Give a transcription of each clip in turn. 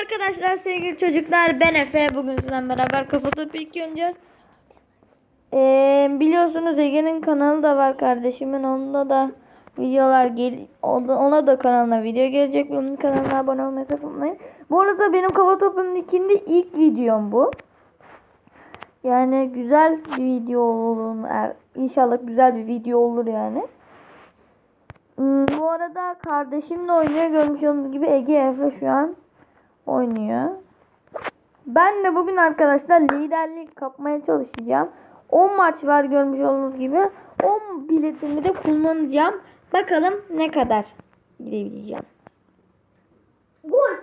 arkadaşlar sevgili çocuklar ben Efe bugün sizden beraber kafa topu oynayacağız. Ee, biliyorsunuz Ege'nin kanalı da var kardeşimin onda da videolar gel ona da kanalına video gelecek onun kanalına abone olmayı unutmayın. Bu arada benim kafa topunun ikindi ilk videom bu. Yani güzel bir video olur. Er- İnşallah güzel bir video olur yani. Hmm, bu arada kardeşimle oynuyor. Görmüş olduğunuz gibi Ege Efe şu an oynuyor. Ben de bugün arkadaşlar liderlik kapmaya çalışacağım. 10 maç var görmüş olduğunuz gibi. 10 biletimi de kullanacağım. Bakalım ne kadar gidebileceğim. Gol.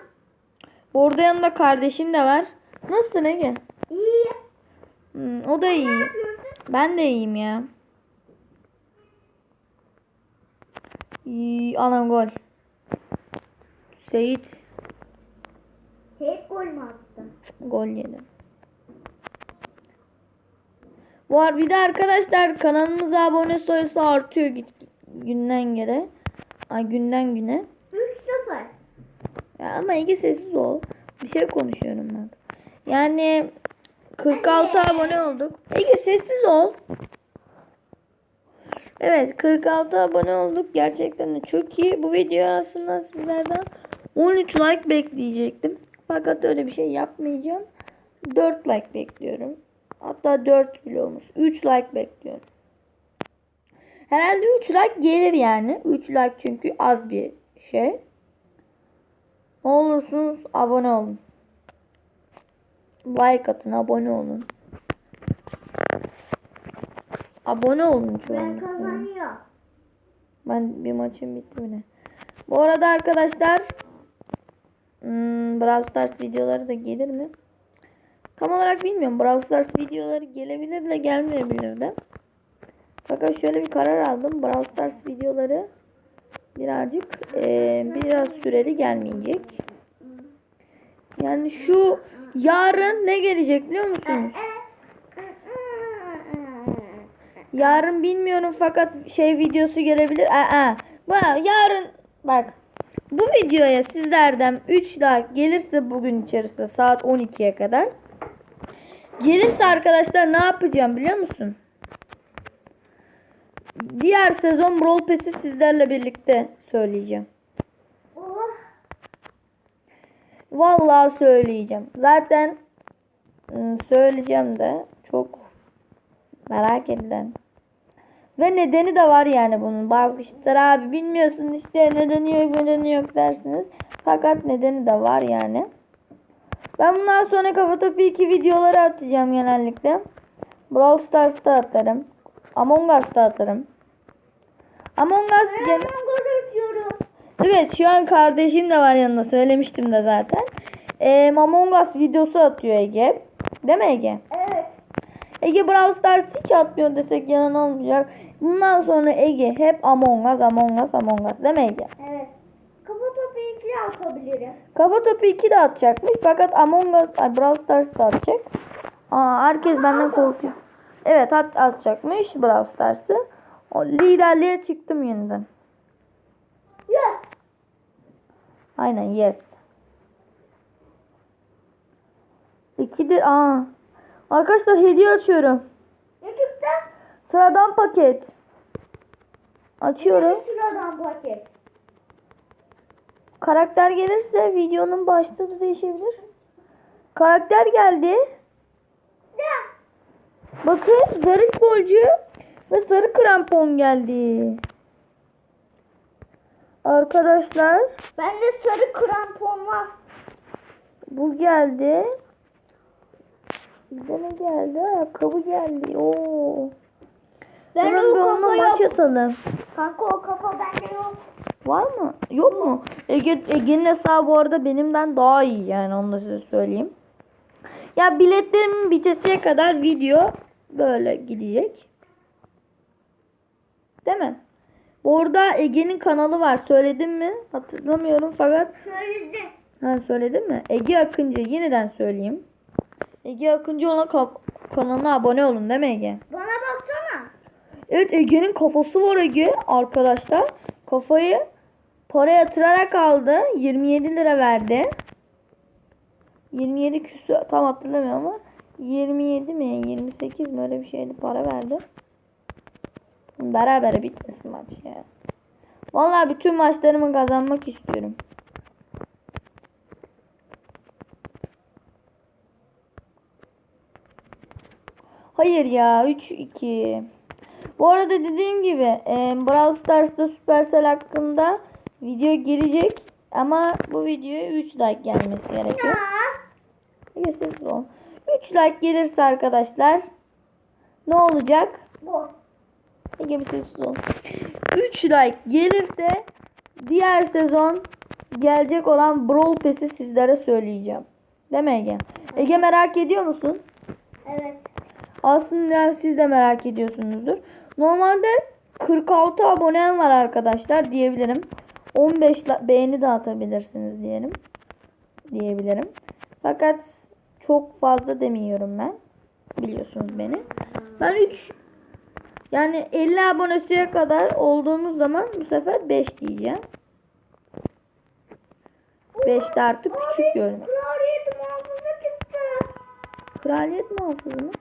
Burada yanında kardeşim de var. Nasılsın Ege? İyi. Hmm, o da iyi. Ben de iyiyim ya. İyi, ana gol. Seyit Tek gol mü attın? gol yedi. Var bir de arkadaşlar kanalımıza abone sayısı artıyor git günden güne. Ay günden güne. 3-0. Ya ama Ege sessiz ol. Bir şey konuşuyorum ben. Yani 46 abone olduk. Ege sessiz ol. Evet 46 abone olduk. Gerçekten de çok iyi. Bu video aslında sizlerden 13 like bekleyecektim. Fakat öyle bir şey yapmayacağım. 4 like bekliyorum. Hatta 4 bile olmuş. 3 like bekliyorum. Herhalde 3 like gelir yani. 3 like çünkü az bir şey. Ne olursunuz abone olun. Like atın, abone olun. Abone olun Ben çoğunlukla. kazanıyor. Ben bir maçım bitti bile. Bu arada arkadaşlar hmm, Brawl Stars videoları da gelir mi? Tam olarak bilmiyorum. Brawl Stars videoları gelebilir de gelmeyebilir de. Fakat şöyle bir karar aldım. Brawl Stars videoları birazcık eee, biraz süreli gelmeyecek. Yani şu yarın ne gelecek biliyor musunuz? Yarın bilmiyorum fakat şey videosu gelebilir. Aa, bak yarın bak bu videoya sizlerden 3 like gelirse bugün içerisinde saat 12'ye kadar gelirse arkadaşlar ne yapacağım biliyor musun? Diğer sezon Brawl Pass'i sizlerle birlikte söyleyeceğim. Vallahi söyleyeceğim. Zaten ım, söyleyeceğim de çok merak edilen. Ve nedeni de var yani bunun. Bazı kişiler abi bilmiyorsun işte nedeni yok nedeni yok dersiniz. Fakat nedeni de var yani. Ben bundan sonra kafa topu 2 videoları atacağım genellikle. Brawl Stars'ta atarım. Among Us'ta atarım. Among Us Ben gol atıyorum. Evet şu an kardeşim de var yanında söylemiştim de zaten. Ee, Among Us videosu atıyor Ege. Değil mi Ege? Evet. Ege Brawl Stars hiç atmıyor desek yalan olmayacak. Bundan sonra Ege hep Among Us, Among Us, Among Us değil mi Ege? Evet. Kafa topu ikili atabilirim. Kafa topu 2 de atacakmış fakat Among Us, ay Brawl Stars da atacak. Aa, herkes benden korkuyor. Evet at, atacakmış Brawl Stars'ı. O liderliğe çıktım yeniden. Yes. Aynen yes. İkidir. Aa. Arkadaşlar hediye açıyorum. Ne çıktı? Sıradan paket. Açıyorum. Sıradan paket. Karakter gelirse videonun başlığı da değişebilir. Karakter geldi. Ne? Bakın zarif golcü ve sarı krampon geldi. Arkadaşlar Bende sarı krampon var. bu geldi. Bir de ne geldi? Ayakkabı geldi. Oo. Ben Hemen o bir onunla maç yok. atalım. Kanka o kafa bende yok. Var mı? Yok mu? Ege, Ege'nin hesabı bu arada benimden daha iyi yani onu da size söyleyeyim. Ya biletlerimin bitesiye kadar video böyle gidecek. Değil mi? Bu arada Ege'nin kanalı var. Söyledim mi? Hatırlamıyorum fakat Söyledi. ha söyledim mi? Ege Akıncı yeniden söyleyeyim. Ege Akıncı ona kap- kanalına abone olun değil mi Ege? Bana baksana. Evet Ege'nin kafası var Ege arkadaşlar. Kafayı para yatırarak aldı. 27 lira verdi. 27 küsü tam hatırlamıyorum ama 27 mi 28 mi öyle bir şeydi para verdi. Beraber bitmesin maç ya. Vallahi bütün maçlarımı kazanmak istiyorum. Hayır ya 3-2. Bu arada dediğim gibi e, Brawl Stars'ta Supercell hakkında video gelecek. Ama bu videoya 3 like gelmesi gerekiyor. Sessiz ol. 3 like gelirse arkadaşlar ne olacak? Bu. Ege bir sessiz ol. 3 like gelirse diğer sezon gelecek olan Brawl Pass'i sizlere söyleyeceğim. Değil mi Ege? Ege merak ediyor musun? Evet. Aslında siz de merak ediyorsunuzdur. Normalde 46 abonem var arkadaşlar diyebilirim. 15 la- beğeni de atabilirsiniz diyelim. Diyebilirim. Fakat çok fazla demiyorum ben. Biliyorsunuz beni. Ben 3 yani 50 abonesiye kadar olduğumuz zaman bu sefer 5 diyeceğim. 5 de artık küçük görünüyor. Kraliyet muhafızı çıktı. Kraliyet muhafızı mı?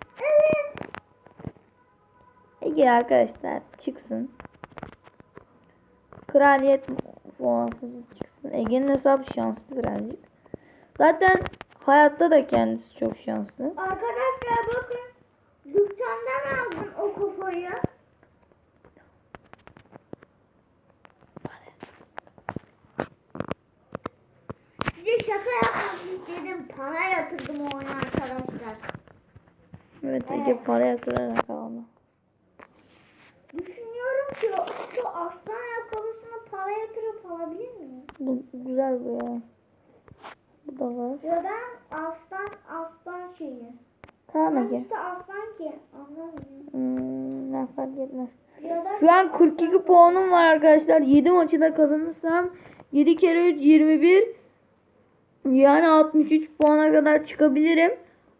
Evet. Ege arkadaşlar çıksın. Kraliyet muhafızı çıksın. Ege'nin hesabı şanslı birazcık. Zaten hayatta da kendisi çok şanslı. Arkadaşlar bakın. Dükkandan aldım o kafayı. Size şaka yapmak istedim. Para yatırdım oyuna arkadaşlar. Evet Ege para yatırarak aldı. Düşünüyorum ki şu aslan ayakkabısına para yatırıp alabilir miyim? Bu güzel bu ya. Bu da var. Ya da aslan aslan şeyi. Tamam Ege. Hangisi aslan ki? Anlamıyorum. Hmm, ne fark etmez. Şu an 42 puanım var arkadaşlar. 7 maçı da kazanırsam 7 kere 3 21 yani 63 puana kadar çıkabilirim.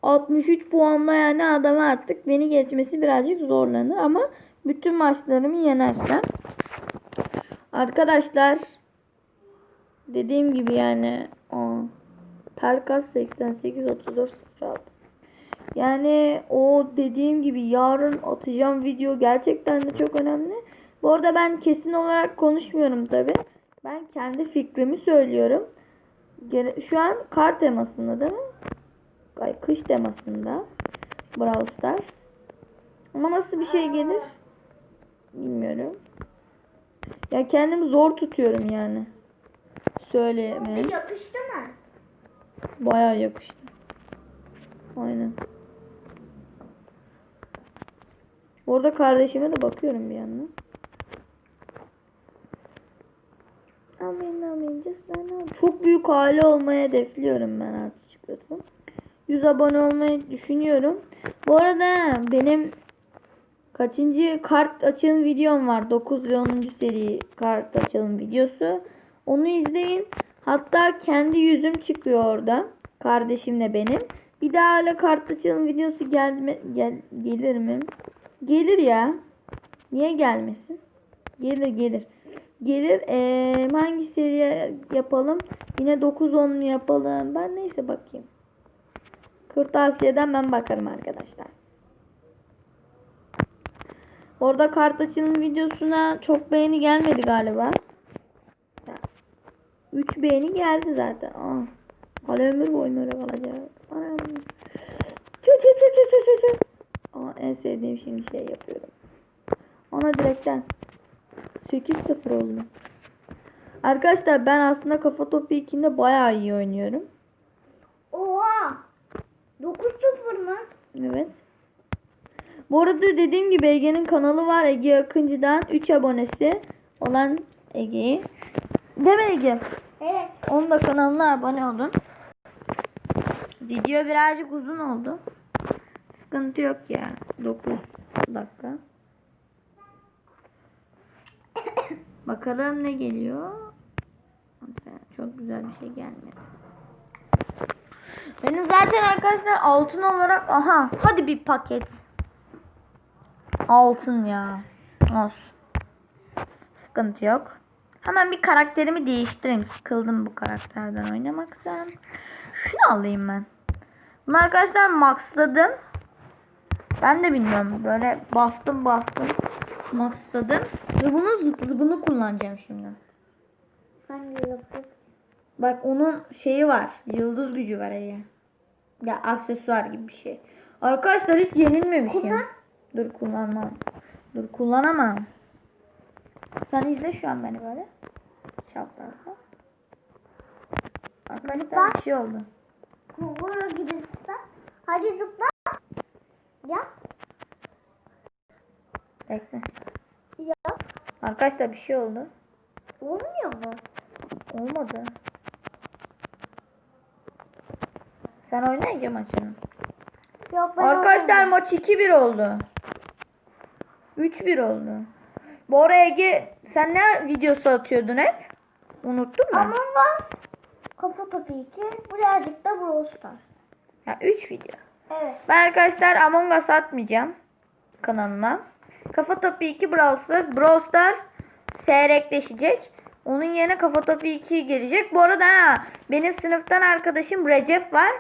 63 puanla yani adam artık beni geçmesi birazcık zorlanır ama bütün maçlarımı yenersem arkadaşlar dediğim gibi yani aa, Pelkas 88 34 06 yani o dediğim gibi yarın atacağım video gerçekten de çok önemli. Bu arada ben kesin olarak konuşmuyorum tabi. Ben kendi fikrimi söylüyorum. Şu an kar temasında değil mi? Ay kış temasında. Brawl Stars. Ama nasıl bir şey gelir? Bilmiyorum. Ya kendimi zor tutuyorum yani. Söyleyemeye. yakıştı mı? Bayağı yakıştı. Aynen. Orada kardeşime de bakıyorum bir yandan. Amin amin. Çok büyük aile olmayı hedefliyorum ben artık açıkçası. 100 abone olmayı düşünüyorum. Bu arada benim kaçıncı kart açılım videom var. 9 ve 10. seri kart açılım videosu. Onu izleyin. Hatta kendi yüzüm çıkıyor orada. Kardeşimle benim. Bir daha öyle kart açılım videosu gelme, gel, gelir mi? Gelir ya. Niye gelmesin? Gelir gelir. Gelir. Ee, hangi seriye yapalım? Yine 9-10 mu yapalım? Ben neyse bakayım. Kırtasiye'den ben bakarım arkadaşlar. Orada kart açılım videosuna çok beğeni gelmedi galiba. 3 beğeni geldi zaten. Aa. Hala ömür boyu öyle kalacak. Anam. Çı çı çı çı çı çı çı. Aa, en sevdiğim şimdi şey yapıyorum. Ona direkten 8-0 oldu. Arkadaşlar ben aslında kafa topu 2'de bayağı iyi oynuyorum. Oha. 9-0 mı? Evet. Bu arada dediğim gibi Ege'nin kanalı var. Ege Akıncı'dan 3 abonesi olan Ege'yi. Değil mi Ege? Evet. Onun da kanalına abone olun. Video birazcık uzun oldu. Sıkıntı yok ya. 9 dakika. Bakalım ne geliyor. Çok güzel bir şey gelmedi. Benim zaten arkadaşlar altın olarak aha hadi bir paket. Altın ya. Olsun. Sıkıntı yok. Hemen bir karakterimi değiştireyim. Sıkıldım bu karakterden oynamaktan. Şunu alayım ben. Bunu arkadaşlar maxladım. Ben de bilmiyorum. Böyle bastım bastım. Maxladım. Ve bunun zıp zıbını kullanacağım şimdi. Hangi yaptık? Bak onun şeyi var. Yıldız gücü var Ege. Ya aksesuar gibi bir şey. Arkadaşlar hiç yenilmemişim. Kullan. Dur kullanmam. Dur kullanamam. Sen izle şu an beni böyle. Şapkada. Arkadaşlar Zıpla. bir şey oldu. Kunguru gibi zıpla. Hadi zıpla. Yap. Bekle. Yap. Arkadaşlar bir şey oldu. Olmuyor mu? Olmadı. Sen oyna Ege maçını. Yok ben Arkadaşlar oynamıyorum. maç 2-1 oldu. 3-1 oldu. Bu araya Ege sen ne videosu atıyordun hep? Unuttun mu? Among Us. Kafa topu 2. Birazcık da Brawl Stars. Ya 3 video. Evet. Ben arkadaşlar Among Us atmayacağım kanalıma. Kafa Topu 2 Brawl Stars. Brawl Stars seyrekleşecek. Onun yerine Kafa Topu 2 gelecek. Bu arada ha, benim sınıftan arkadaşım Recep var.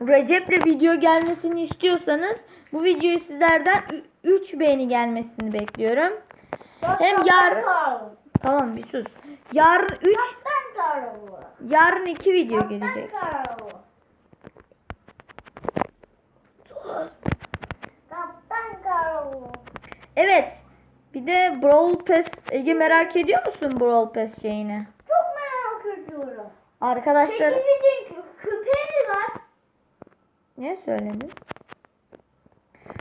Recep'le video gelmesini istiyorsanız bu videoyu sizlerden 3 beğeni gelmesini bekliyorum. Hem yarın tamam bir sus. Yarın 3 Kaptan Karolu. yarın 2 video gelecek. Evet. Bir de Brawl Pass Ege merak ediyor musun Brawl Pass şeyini? Çok merak ediyorum. Arkadaşlar Peki bir de köpeği var. ne söyledin?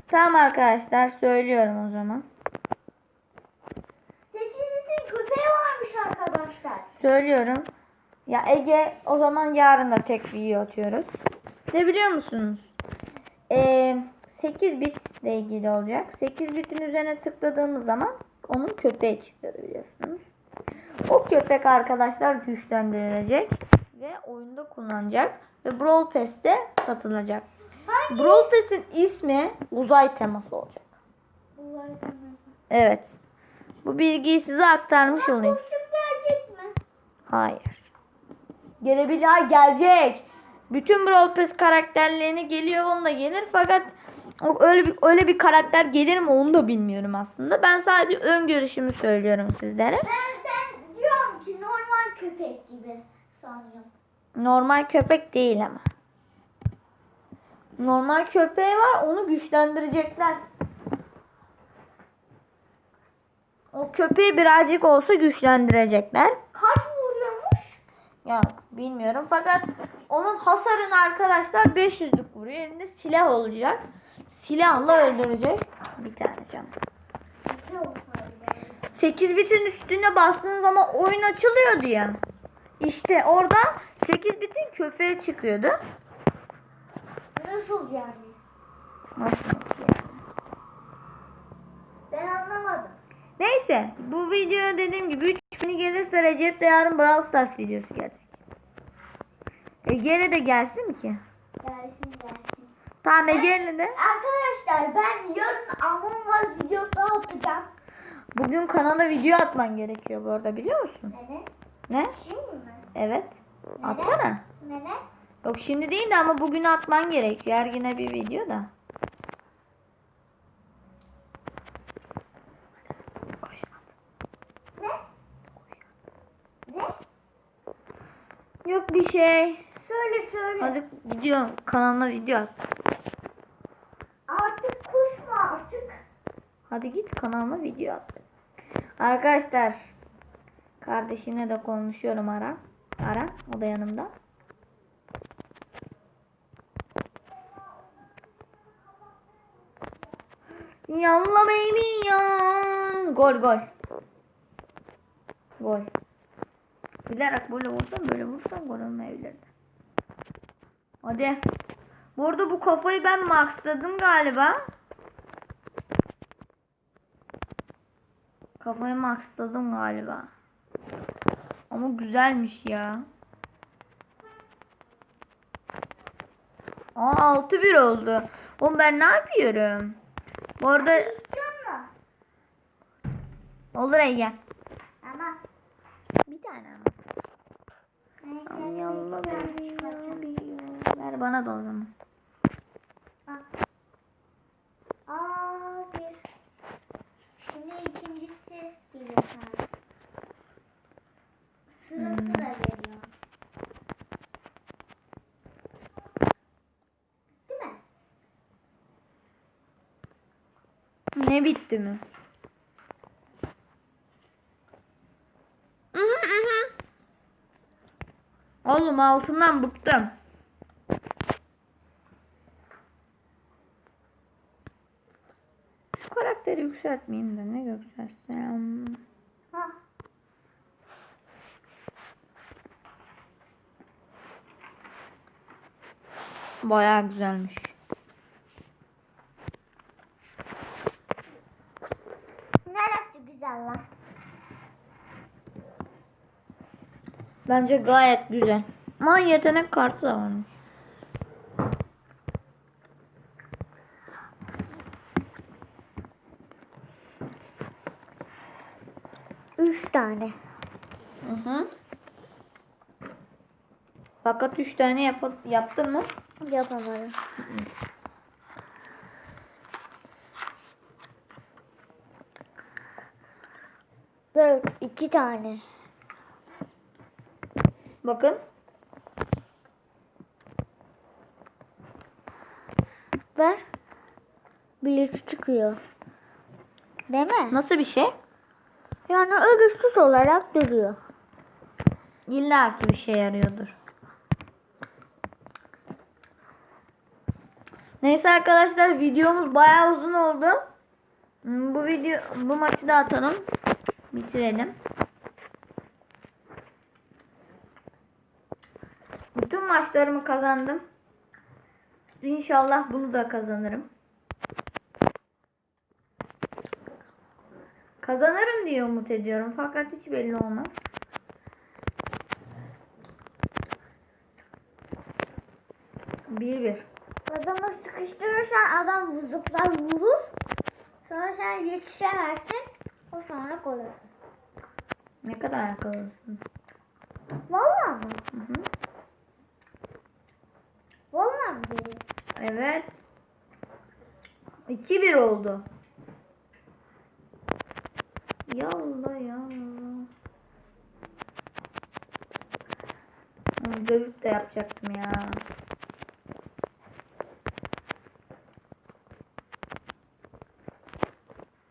Tamam arkadaşlar söylüyorum o zaman. Sekizin köpeği varmış arkadaşlar. Söylüyorum. Ya Ege o zaman yarın da tek video atıyoruz. Ne biliyor musunuz? Ee, 8 bit ile ilgili olacak. 8 bitin üzerine tıkladığımız zaman onun köpeği çıkıyor biliyorsunuz. O köpek arkadaşlar güçlendirilecek ve oyunda kullanacak ve Brawl Pass'te satılacak. Hangi? Brawl Pass'in ismi uzay teması olacak. Evet. Bu bilgiyi size aktarmış olayım. Hayır. Gelebilir. Ha gelecek. Bütün Brawl Pass karakterlerini geliyor onunla gelir fakat öyle bir öyle bir karakter gelir mi onu da bilmiyorum aslında. Ben sadece ön görüşümü söylüyorum sizlere. Ben, ben diyorum ki normal köpek gibi sanıyorum. Normal köpek değil ama. Normal köpeği var onu güçlendirecekler. O köpeği birazcık olsa güçlendirecekler. Kaç? Ya bilmiyorum fakat onun hasarını arkadaşlar 500'lük vuruyor. Elinde silah olacak. Silahla öldürecek. Bir tane canım. 8 bitin üstüne bastığın zaman oyun açılıyordu ya. İşte orada 8 bitin köpeği çıkıyordu. Nasıl yani? Nasıl nasıl yani? Ben anlamadım. Neyse bu video dediğim gibi 3000'i gelirse Recep de yarın Brawl Stars videosu gelecek. Ege'yle de gelsin mi ki? Gelsin gelsin. Tamam Ege'yle de. Arkadaşlar ben yarın Among Us videosu atacağım. Bugün kanala video atman gerekiyor bu arada biliyor musun? Nene? Ne? Şimdi mi? Evet. Atsana. Nene? Yok şimdi değil de ama bugün atman gerekiyor. Her bir video da. Koş at. Ne? Ne? Yok bir şey. Söyle söyle. Hadi video kanalına video at. Artık kuş mu artık? Hadi git kanalına video at. Arkadaşlar kardeşimle de konuşuyorum ara. Ara o da yanımda. Yalla baby yan. Gol gol. Gol. Bilerek böyle vursam böyle vursam gol olmayabilirdi. Hadi. Bu arada bu kafayı ben maxladım galiba. Kafayı maxladım galiba. Ama güzelmiş ya. Aa 6-1 oldu. Oğlum ben ne yapıyorum? Bu arada olur Ege. Ama tane ama. Yallah Ver bana da o zaman. Aa bir. Şimdi ikincisi geliyor sana. Sıra Hmm. sıra geliyor. Değil mi? Ne bitti mi? Hı hı hı. Oğlum altından bıktım. Şu karakteri yükseltmeyeyim de ne yükseltsem. Ha. Bayağı güzelmiş. Neresi güzel lan? Bence gayet güzel. Ama yetenek kartı da varmış. Üç tane. Hı hı. Fakat 3 tane yap yaptın mı? Yapamadım. Dört, iki tane. Bakın. Ver. Bileti çıkıyor. Değil mi? Nasıl bir şey? Yani ölümsüz olarak duruyor. İlla ki bir şey yarıyordur. Neyse arkadaşlar videomuz bayağı uzun oldu. Bu video bu maçı da atalım. Bitirelim. Bütün maçlarımı kazandım. İnşallah bunu da kazanırım. Kazanırım diye umut ediyorum fakat hiç belli olmaz. Bir bir. Adamı sıkıştırırsan adam vuzuklar vurur. Sonra sen yetişemezsin. O sonra olur. Ne kadar akıllısın. Vallahi mı? Hı hı. Vallahi dedi? Evet. 2-1 oldu. Yallah yallah. Dövüp de yapacaktım ya.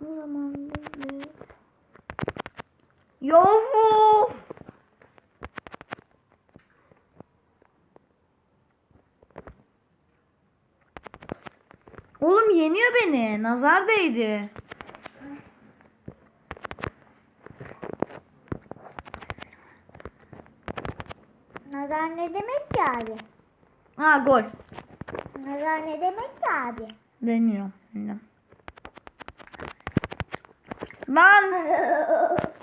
O zaman biz de... Yahu! Oğlum yeniyor beni. Nazar değdi. Nazar ne demek ki abi? Ha gol. Nazar ne demek ki abi? Deniyor. Bilmem. Lan.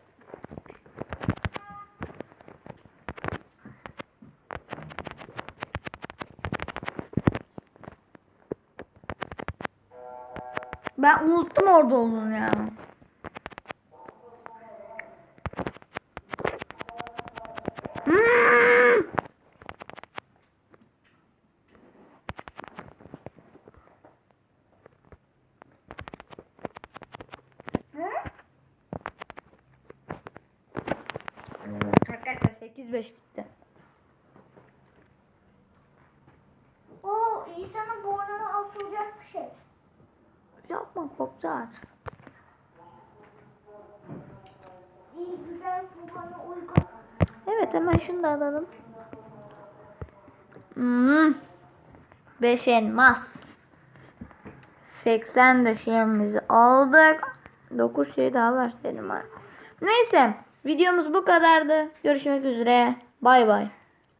Ben unuttum orada olduğunu ya. Hmm. Arkadaşlar 8-5 bitti. O insanın burnuna asılacak bir şey. Bana uygun. Evet hemen şunu da alalım. Hmm. 5 elmas. 80 de şeyimizi aldık. 9 şey daha verseydim var. Neyse videomuz bu kadardı. Görüşmek üzere. Bay bay.